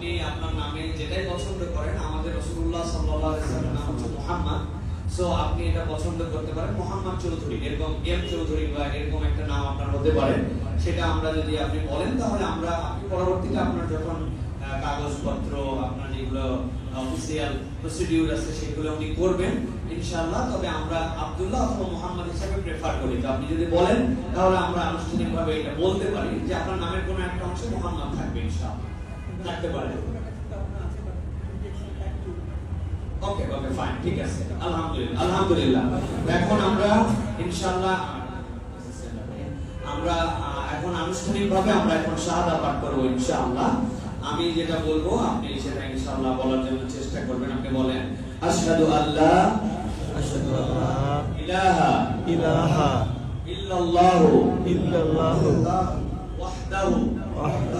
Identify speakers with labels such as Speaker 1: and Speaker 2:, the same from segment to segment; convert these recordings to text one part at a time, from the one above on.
Speaker 1: আপনি আপনার নামে যেটাই পছন্দ করেন, আমাদের রসুল্লাহ নাম হচ্ছে মুহাম্মদ। সো আপনি এটা পছন্দ করতে পারেন। মোহাম্মদ চৌধুরী, এরকম এম চৌধুরী বা এরকম একটা নাম আপনার হতে পারে। সেটা আমরা যদি আপনি বলেন, তাহলে আমরা আপনি পরবর্তীতে আপনার যখন কাগজপত্র, আপনার যেগুলো অফিসিয়াল প্রসিডিউর আছে, সেগুলো আপনি করবেন, ইনশাআল্লাহ। তবে আমরা আব্দুল্লাহ অথবা মোহাম্মদ হিসাবে প্রেফার করি। তো আপনি যদি বলেন, তাহলে আমরা আনুষ্ঠানিকভাবে এটা বলতে পারি যে আপনার নামের কোনো একটা অংশে মোহাম্মদ থাকবে, ইনশাআল্লাহ। থাকতে পারে ওকে ওকে ফাইন ঠিক আছে। আলহামদুলিল্লাহ আলহামদুলিল্লাহ। এখন আমরা ইনশাআল্লাহ আমরা এখন আনুষ্ঠানিকভাবে আমরা এখন শাহাদা পাঠ করব ইনশাআল্লাহ। আমি যেটা বলব আপনি সেটা ইনশাআল্লাহ বলার জন্য চেষ্টা করবেন। আপনি বলেন আশহাদু আল্লাহ
Speaker 2: আশহাদু আল্লা
Speaker 1: ইলাহা
Speaker 2: ইলাহা
Speaker 1: ইল্লাল্লাহু
Speaker 2: ইল্লাল্লাহু
Speaker 1: ওয়াহদাহু
Speaker 2: ওয়াহদাহু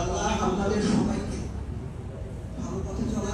Speaker 1: আল্লাহ
Speaker 3: আপনাদের সবাইকে ভালো পথে চলা